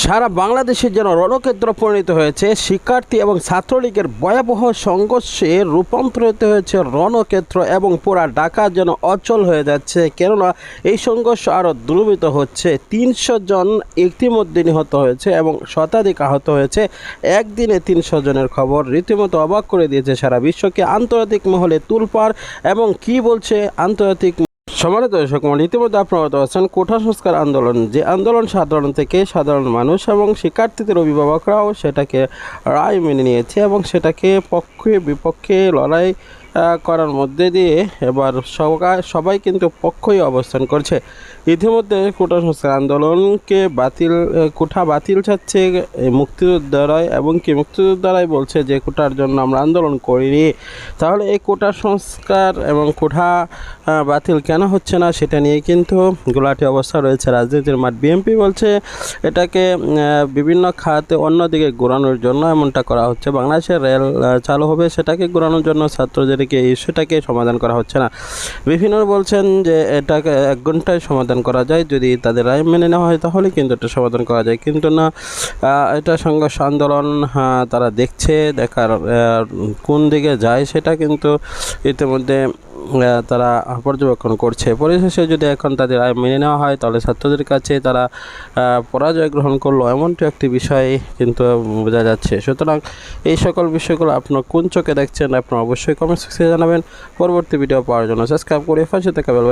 সারা বাংলাদেশের যেন রণক্ষেত্র পরিণত হয়েছে। শিক্ষার্থী এবং ছাত্রলীগের ভয়াবহ সংঘর্ষে রূপান্তরিত হয়েছে রণক্ষেত্র এবং পুরা ঢাকা যেন অচল হয়ে যাচ্ছে। কেননা এই সংঘর্ষ আরও দ্রুবিত হচ্ছে। তিনশো জন ইতিমধ্যে নিহত হয়েছে এবং শতাধিক আহত হয়েছে। একদিনে তিনশো জনের খবর রীতিমতো অবাক করে দিয়েছে সারা বিশ্বকে। আন্তর্জাতিক মহলে তুলপার এবং কি বলছে আন্তর্জাতিক সম্মানিত দর্শক মন ইতিমধ্যে আপনারা আছেন কোঠা সংস্কার আন্দোলন, যে আন্দোলন সাধারণ থেকে সাধারণ মানুষ এবং শিক্ষার্থীদের অভিভাবকরাও সেটাকে রায় মেনে নিয়েছে এবং সেটাকে পক্ষে বিপক্ষে লড়াই করার মধ্যে দিয়ে এবার সবাই সবাই কিন্তু পক্ষই অবস্থান করছে। ইতিমধ্যে কোটা সংস্কার আন্দোলনকে বাতিল কোঠা বাতিল চাচ্ছে এই মুক্তিযোদ্ধারাই এবং কি মুক্তিযোদ্ধারাই বলছে যে কোটার জন্য আমরা আন্দোলন করিনি। তাহলে এই কোটা সংস্কার এবং কোঠা বাতিল কেন হচ্ছে না সেটা নিয়ে কিন্তু গোলাটি অবস্থা রয়েছে। রাজনীতির মাঠ বিএনপি বলছে এটাকে বিভিন্ন খাতে অন্যদিকে ঘোরানোর জন্য এমনটা করা হচ্ছে। বাংলাদেশের রেল চালু হবে সেটাকে ঘোরানোর জন্য ছাত্রদেরকে এই ইস্যুটাকে সমাধান করা হচ্ছে না? বিভিন্ন বলছেন যে এটাকে এক ঘন্টায় সমাধান করা যায় যদি তাদের রায় মেনে নেওয়া হয় তাহলে কিন্তু এটা সমাধান করা যায়। কিন্তু না এটা সংঘর্ষ আন্দোলন হ্যাঁ, তারা দেখছে দেখার কোন দিকে যায় সেটা কিন্তু ইতিমধ্যে তারা পর্যবেক্ষণ করছে। পরিশেষে যদি এখন তাদের আয় মেনে নেওয়া হয়, তাহলে ছাত্রদের কাছে তারা পরাজয় গ্রহণ করল এমনটি একটি বিষয় কিন্তু বোঝা যাচ্ছে। সুতরাং এই সকল বিষয়গুলো আপনার কোন চোখে দেখছেন, আপনার অবশ্যই কমেন্ট সেকশনে জানাবেন। পরবর্তী ভিডিও পাওয়ার জন্য সাবস্ক্রাইব করে পাশে থাকা